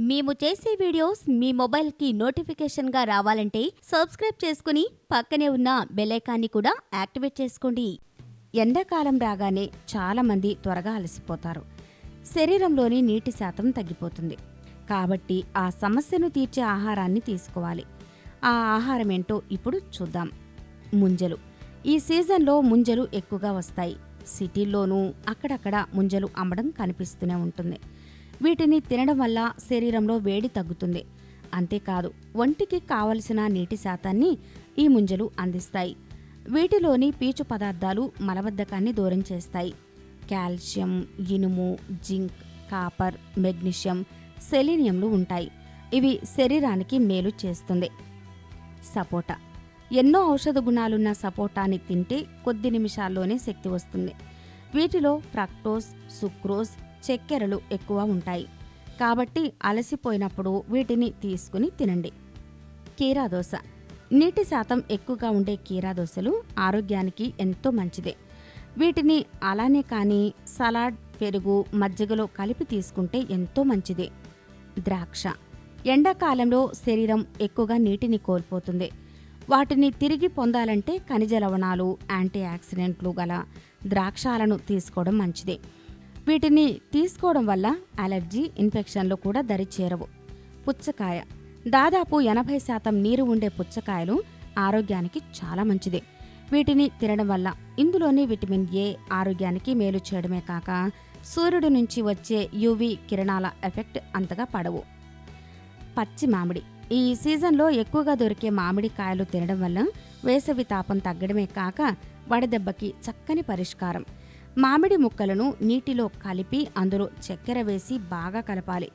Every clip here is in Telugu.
మేము చేసే వీడియోస్ మీ మొబైల్కి నోటిఫికేషన్గా రావాలంటే సబ్స్క్రైబ్ చేసుకుని పక్కనే ఉన్న బెలైకాన్ని కూడా యాక్టివేట్ చేసుకోండి. ఎండాకాలం రాగానే చాలామంది త్వరగా అలసిపోతారు. శరీరంలోని నీటి శాతం తగ్గిపోతుంది. కాబట్టి ఆ సమస్యను తీర్చే ఆహారాన్ని తీసుకోవాలి. ఆ ఆహారం ఏంటో ఇప్పుడు చూద్దాం. ముంజలు. ఈ సీజన్లో ముంజలు ఎక్కువగా వస్తాయి. సిటీల్లోనూ అక్కడక్కడ ముంజలు అమ్మడం కనిపిస్తూనే ఉంటుంది. వీటిని తినడం వల్ల శరీరంలో వేడి తగ్గుతుంది. అంతేకాదు ఒంటికి కావలసిన నీటి శాతాన్ని ఈ ముంజలు అందిస్తాయి. వీటిలోని పీచు పదార్థాలు మలబద్ధకాన్ని దూరం చేస్తాయి. కాల్షియం ఇనుము జింక్ కాపర్ మెగ్నీషియం సెలీనియంలు ఉంటాయి. ఇవి శరీరానికి మేలు చేస్తుంది. సపోటా. ఎన్నో ఔషధ గుణాలున్న సపోటాని తింటే కొద్ది నిమిషాల్లోనే శక్తి వస్తుంది. వీటిలో ఫ్రక్టోస్ సుక్రోజ్ చక్కెరలు ఎక్కువ ఉంటాయి. కాబట్టి అలసిపోయినప్పుడు వీటిని తీసుకుని తినండి. కీరా దోశ. నీటి శాతం ఎక్కువగా ఉండే కీరా దోశలు ఆరోగ్యానికి ఎంతో మంచిదే. వీటిని అలానే కానీ సలాడ్ పెరుగు మజ్జిగలో కలిపి తీసుకుంటే ఎంతో మంచిదే. ద్రాక్ష. ఎండాకాలంలో శరీరం ఎక్కువగా నీటిని కోల్పోతుంది. వాటిని తిరిగి పొందాలంటే ఖనిజ లవణాలు యాంటీ ఆక్సిడెంట్లు గల ద్రాక్షాలను తీసుకోవడం మంచిదే. వీటిని తీసుకోవడం వల్ల అలర్జీ ఇన్ఫెక్షన్లు కూడా దరి చేరవు. పుచ్చకాయ. దాదాపు ఎనభై శాతం నీరు ఉండే పుచ్చకాయలు ఆరోగ్యానికి చాలా మంచిది. వీటిని తినడం వల్ల ఇందులోని విటమిన్ ఏ ఆరోగ్యానికి మేలు చేయడమే కాక సూర్యుడి నుంచి వచ్చే యువి కిరణాల ఎఫెక్ట్ అంతగా పడవు. పచ్చి మామిడి. ఈ సీజన్లో ఎక్కువగా దొరికే మామిడి కాయలు తినడం వల్ల వేసవి తాపం తగ్గడమే కాక వడదెబ్బకి చక్కని పరిష్కారం. మామిడి ముక్కలను నీటిలో కలిపి అందులో చక్కెర వేసి బాగా కలపాలి.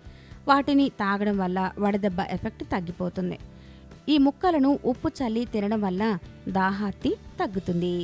వాటిని తాగడం వల్ల వడదెబ్బ ఎఫెక్ట్ తగ్గిపోతుంది. ఈ ముక్కలను ఉప్పు చల్లి తినడం వల్ల దాహార్తి తగ్గుతుంది.